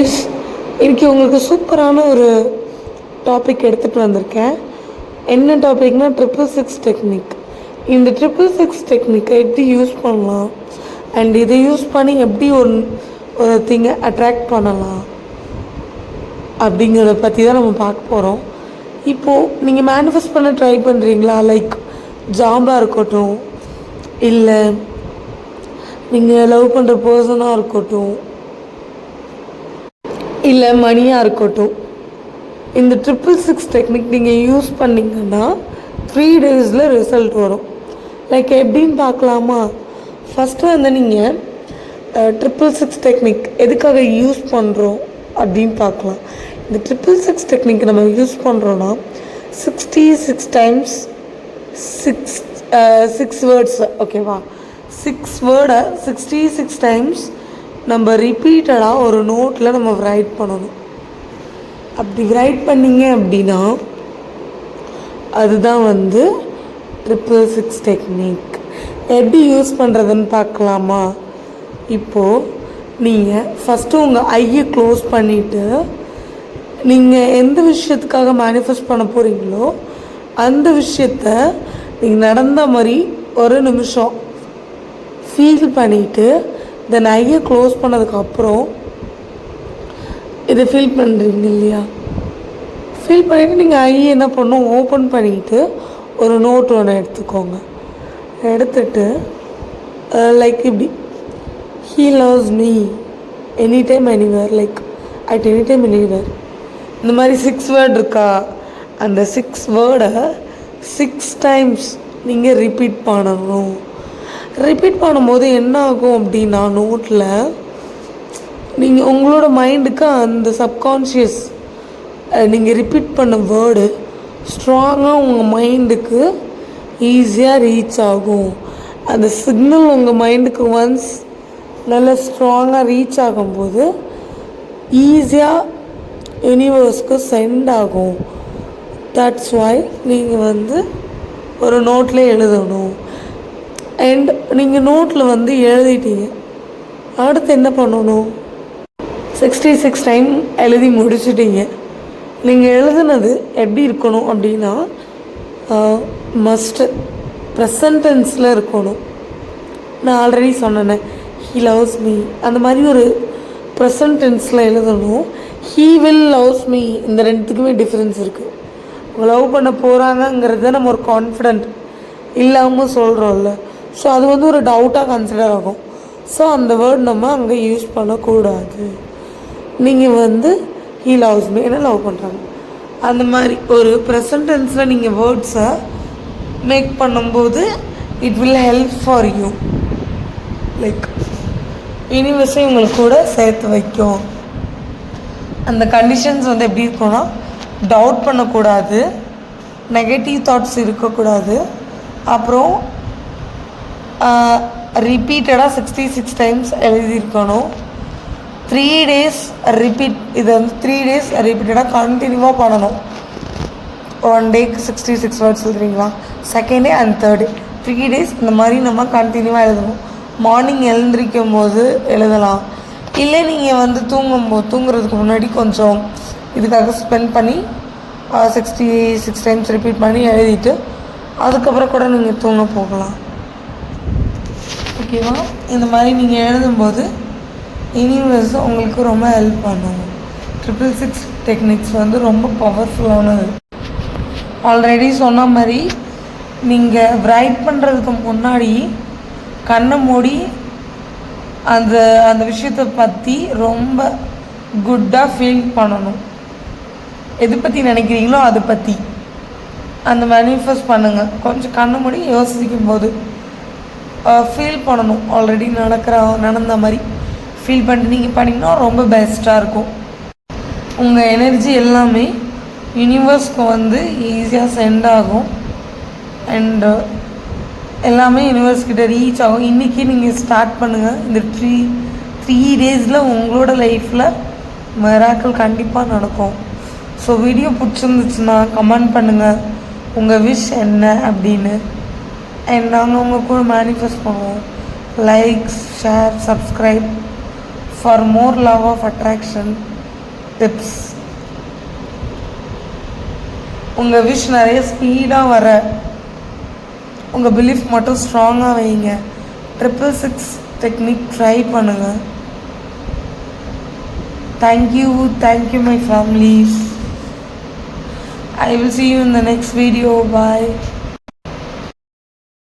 Yes, இன்னைக்கு உங்களுக்கு சூப்பரான ஒரு டாபிக் எடுத்துகிட்டு வந்திருக்கேன். என்ன டாபிக்னா ட்ரிபிள் சிக்ஸ் டெக்னிக் இந்த ட்ரிபிள் சிக்ஸ் டெக்னிக்கை எப்படி யூஸ் பண்ணலாம்? அண்ட் இதை யூஸ் பண்ணி எப்படி ஒரு ஒரு திங்கை அட்ராக்ட் பண்ணலாம்? அப்படிங்கிறத பற்றி தான் நம்ம பார்க்க போகிறோம் இப்போது நீங்கள் மேனிஃபெஸ்ட் பண்ண ட்ரை பண்ணுறீங்களா லைக் ஜாபாக இருக்கட்டும் இல்லை நீங்கள் லவ் பண்ணுற பர்சனாக இருக்கட்டும் இல்லை மணியாக இருக்கட்டும். இந்த ட்ரிபிள் சிக்ஸ் டெக்னிக் நீங்கள் யூஸ் பண்ணிங்கன்னா த்ரீ டேஸில் ரிசல்ட் வரும். லைக் எப்படின்னு பார்க்கலாமா? ஃபஸ்ட்டு வந்து நீங்கள் ட்ரிபிள் சிக்ஸ் டெக்னிக் எதுக்காக யூஸ் பண்ணுறோம் அப்படின்னு பார்க்கலாம். இந்த ட்ரிப்புள் சிக்ஸ் டெக்னிக் நம்ம யூஸ் பண்ணுறோன்னா sixty six times six six words ஓகேவா சிக்ஸ் வேர்டை சிக்ஸ்டி சிக்ஸ் டைம்ஸ் நம்ம ரிப்பீட்டடாக ஒரு நோட்டில் நம்ம ரைட் பண்ணணும். அப்படி ரைட் பண்ணீங்க அப்படின்னா அதுதான் வந்து ட்ரிபிள் சிக்ஸ் டெக்னிக் எப்படி யூஸ் பண்ணுறதுன்னு பார்க்கலாமா? இப்போது நீங்கள் ஃபஸ்ட்டு உங்கள் ஐயை க்ளோஸ் பண்ணிவிட்டு நீங்கள் எந்த விஷயத்துக்காக மேனிஃபெஸ்ட் பண்ண போகிறீங்களோ அந்த விஷயத்த நீங்கள் நடந்த மாதிரி ஒரு நிமிஷம் ஃபீல் பண்ணிவிட்டு தென் ஐயை க்ளோஸ் பண்ணதுக்கப்புறம் இதை ஃபீல் பண்ணுறீங்க இல்லையா? ஃபீல் பண்ணிவிட்டு நீங்கள் ஐயை என்ன பண்ணணும் ஓப்பன் பண்ணிக்கிட்டு ஒரு நோட் ஒன்று எடுத்துக்கோங்க. எடுத்துட்டு லைக் இப்படி he loves me any time anywhere like at any time anywhere இந்த மாதிரி சிக்ஸ் வேர்ட் இருக்கா? அந்த சிக்ஸ் வேர்டை சிக்ஸ் டைம்ஸ் நீங்கள் ரிப்பீட் பண்ணணும். ரிப்பீட் பண்ணும்போது என்ன ஆகும் அப்படின்னா நோட்டில் நீங்கள் உங்களோட மைண்டுக்கு அந்த சப்கான்ஷியஸ் நீங்கள் ரிப்பீட் பண்ண வேர்டு ஸ்ட்ராங்காக உங்கள் மைண்டுக்கு ஈஸியாக ரீச் ஆகும். அந்த சிக்னல் உங்கள் மைண்டுக்கு ஒன்ஸ் நல்லா ஸ்ட்ராங்காக ரீச் ஆகும்போது ஈஸியாக யூனிவர்ஸ்க்கு சென்ட் ஆகும். தட்ஸ் வாய் நீங்கள் வந்து ஒரு நோட்டில் எழுதணும். அண்ட் நீங்கள் நோட்டில் வந்து எழுதிட்டீங்க. அடுத்து என்ன பண்ணணும்? சிக்ஸ்டி சிக்ஸ் டைம் எழுதி முடிச்சிட்டீங்க. நீங்கள் எழுதுனது எப்படி இருக்கணும் அப்படின்னா மஸ்ட்டு ப்ரெசன்டென்ஸில் இருக்கணும். நான் ஆல்ரெடி சொன்னேனே ஹீ லவ்ஸ் மீ அந்த மாதிரி ஒரு ப்ரெசன்டென்ஸில் எழுதணும். ஹீ வில் லவ்ஸ் மீ இந்த ரெண்டுத்துக்குமே டிஃப்ரென்ஸ் இருக்குது லவ் பண்ண போகிறாங்கங்கிறத நம்ம ஒரு கான்ஃபிடென்ட் இல்லாமல் சொல்கிறோம்ல ஸோ அது வந்து ஒரு டவுட்டாக கன்சிடர் ஆகும். ஸோ அந்த வேர்ட் நம்ம அங்கே யூஸ் பண்ணக்கூடாது. நீங்கள் வந்து ஹீ லவ்ஸ் மீ என்ன லவ் பண்ணுறாங்க அந்த மாதிரி ஒரு ப்ரெசன்டென்ஸில் நீங்கள் வேர்ட்ஸை மேக் பண்ணும்போது it will help for you like யூனிவர்ஸை உங்களுக்கு கூட சேர்த்து வைக்கும். அந்த கண்டிஷன்ஸ் வந்து எப்படி இருக்கும்னா டவுட் பண்ணக்கூடாது. நெகட்டிவ் தாட்ஸ் இருக்கக்கூடாது. அப்புறம் ரிப்பீட்டடாக சிக்ஸ்டி சிக்ஸ் டைம்ஸ் எழுதியிருக்கணும். த்ரீ டேஸ் ரிப்பீட் இதை வந்து த்ரீ டேஸ் ரிப்பீட்டடாக கண்டினியூவாக பண்ணணும். ஒன் டேக்கு sixty six words எழுதுறீங்களா second day and third day three days இந்த மாதிரி நம்ம கண்டினியூவாக எழுதணும். மார்னிங் எழுந்திரிக்கும் போது எழுதலாம். இல்லை நீங்கள் வந்து தூங்கும்போது தூங்குறதுக்கு முன்னாடி கொஞ்சம் இதுக்காக ஸ்பெண்ட் பண்ணி சிக்ஸ்டி சிக்ஸ் டைம்ஸ் ரிப்பீட் பண்ணி எழுதிட்டு அதுக்கப்புறம் கூட நீங்கள் தூங்க போகலாம். ஓகேவா இந்த மாதிரி நீங்கள் எழுதும்போது யூனிவர்ஸ் உங்களுக்கு ரொம்ப ஹெல்ப் பண்ணும். ட்ரிபிள் சிக்ஸ் டெக்னிக்ஸ் வந்து ரொம்ப பவர்ஃபுல்லானது ஆல்ரெடி சொன்ன மாதிரி நீங்கள் ரைட் பண்ணுறதுக்கு முன்னாடி கண்ணை மூடி அந்த அந்த விஷயத்தை பற்றி ரொம்ப குட்டாக ஃபீல் பண்ணணும். எது பற்றி நினைக்கிறீங்களோ அதை பற்றி அந்த மேனிஃபெஸ்ட் பண்ணுங்கள் கொஞ்சம் கண்ணு மூடி யோசிக்கும் போது ஃபீல் பண்ணணும். ஆல்ரெடி நடக்கிற நடந்த மாதிரி ஃபீல் பண்ணி நீங்கள் பண்ணிங்கன்னா ரொம்ப பெஸ்ட்டாக இருக்கும். உங்கள் எனர்ஜி எல்லாமே யூனிவர்ஸ்க்கு வந்து ஈஸியாக சென்ட் ஆகும். அண்டு எல்லாமே யூனிவர்ஸ் கிட்ட ரீச் ஆகும். இன்றைக்கி நீங்கள் ஸ்டார்ட் பண்ணுங்கள் இந்த த்ரீ த்ரீ டேஸில் உங்களோட லைஃப்பில் மெராக்கள் கண்டிப்பாக நடக்கும். ஸோ வீடியோ பிடிச்சிருந்துச்சுன்னா கமெண்ட் பண்ணுங்கள் உங்கள் விஷ் என்ன அப்படின்னு அண்ட் நாங்கள் உங்கள் கூட மேனிஃபெஸ்ட் பண்ணுவோம். Likes share subscribe for more love of attraction tips உங்கள் விஷ் நிறைய ஸ்பீடாக வர உங்கள் பிலீஃப் மட்டும் ஸ்ட்ராங்காக வைங்க. ட்ரிபிள் சிக்ஸ் டெக்னிக் ட்ரை பண்ணுங்கள் thank you thank you my families I will see you in the next video bye